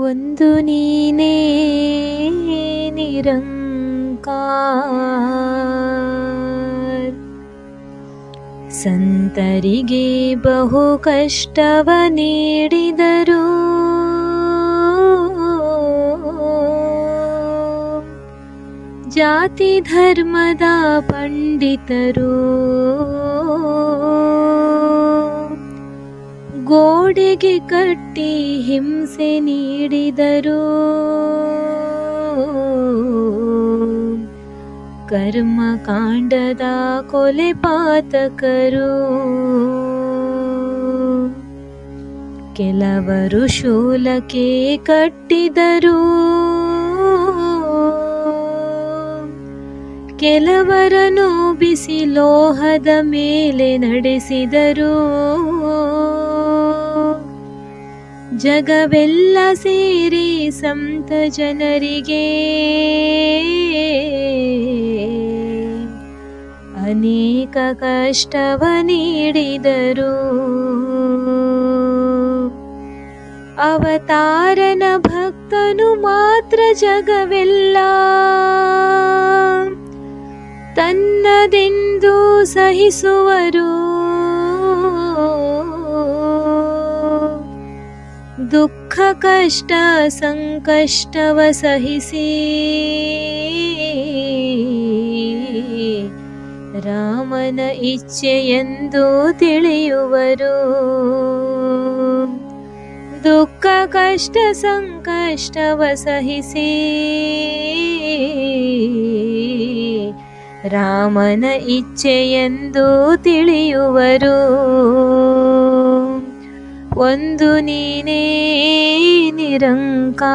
ಒಂದು ನೀನೇ ನಿರಂಕಾರ ಸಂತರಿಗೆ ಬಹು ಕಷ್ಟವ ನೀಡಿದರು ಜಾತಿ ಧರ್ಮದ ಪಂಡಿತರು ಗೋಡೆಗೆ ಕಟ್ಟಿ ಹಿಂಸೆ ನೀಡಿದರು. ಕರ್ಮಕಾಂಡದ ಕೊಲೆ ಪಾತಕರು. ಕೆಲವರು ಶೂಲಕ್ಕೆ ಕಟ್ಟಿದರು. ಕೆಲವರನ್ನು ಬಿಸಿ ಲೋಹದ ಮೇಲೆ ನಡೆಸಿದರು. ಜಗವೆಲ್ಲ ಸೇರಿ ಸಂತ ಜನರಿಗೆ ಅನೇಕ ಕಷ್ಟವ ನೀಡಿದರು. ಅವತಾರನ ಭಕ್ತನು ಮಾತ್ರ ಜಗವೆಲ್ಲ. ತನ್ನದೆಂದು ಸಹಿಸುವರು. ದುಃಖ ಕಷ್ಟ ಸಂಕಷ್ಟವ ಸಹಿಸಿ. ರಾಮನ ಇಚ್ಛೆಯೆಂದು ತಿಳಿಯುವರು. ದುಃಖ ಕಷ್ಟ ಸಂಕಷ್ಟವ ಸಹಿಸಿ. ರಾಮನ ಇಚ್ಛೆಯೆಂದು ತಿಳಿಯುವರು. ಒಂದು ನೀನೇ ನಿರಂಕಾರ